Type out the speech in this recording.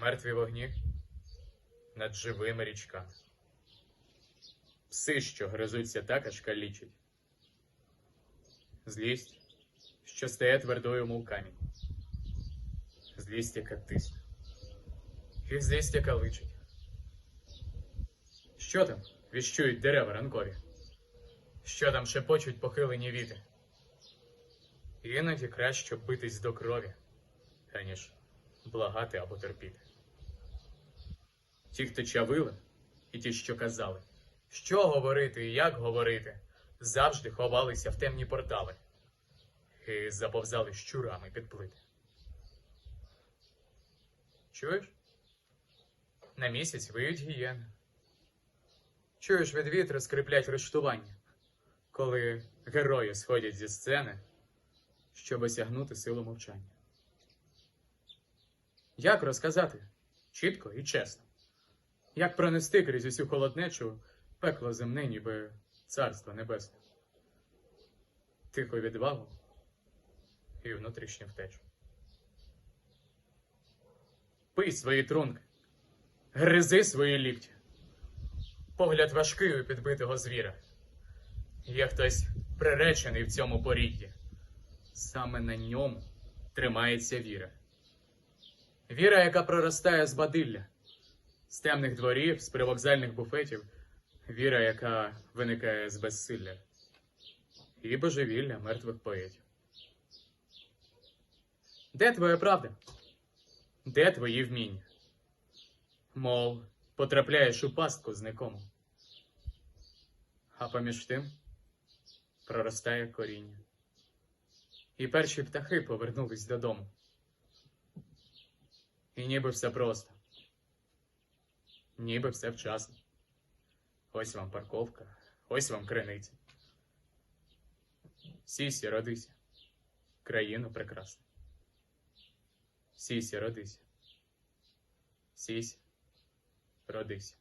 Мертві вогні над живими річками. Пси, що гризуться так, аж калічать. Злість, що стає твердою, мов камінь. Злість, яка тисне. І злість, яка личить. Що там віщують дерева ранкові? Що там шепочуть похилені віти? Іноді краще битись до крові, благати або терпіти. Ті, хто чавили, і ті, що казали, що говорити і як говорити, завжди ховалися в темні портали і заповзали щурами під плити. Чуєш? На місяць виють гієни. Чуєш від вітру скриплять рештування, коли герої сходять зі сцени, щоб осягнути силу мовчання. Як розказати чітко і чесно? Як пронести крізь усю холоднечу пекло земне, ніби царство небесне? Тиху відвагу і внутрішню втечу. Пий свої трунки, гризи свої лікті. Погляд важкий у підбитого звіра. Є хтось приречений в цьому порідді. Саме на ньому тримається віра. Віра, яка проростає з бадилля, з темних дворів, з привокзальних буфетів, віра, яка виникає з безсилля, і божевілля мертвих поетів. Де твоя правда? Де твої вміння? Мов, потрапляєш у пастку з. А поміж тим проростає коріння. І перші птахи повернулись додому. І ніби все просто. Ніби все вчасно. Ось вам парковка, ось вам криниця. Сісі, родися, країну прекрасна. Сісі, родися. Сісь, родися.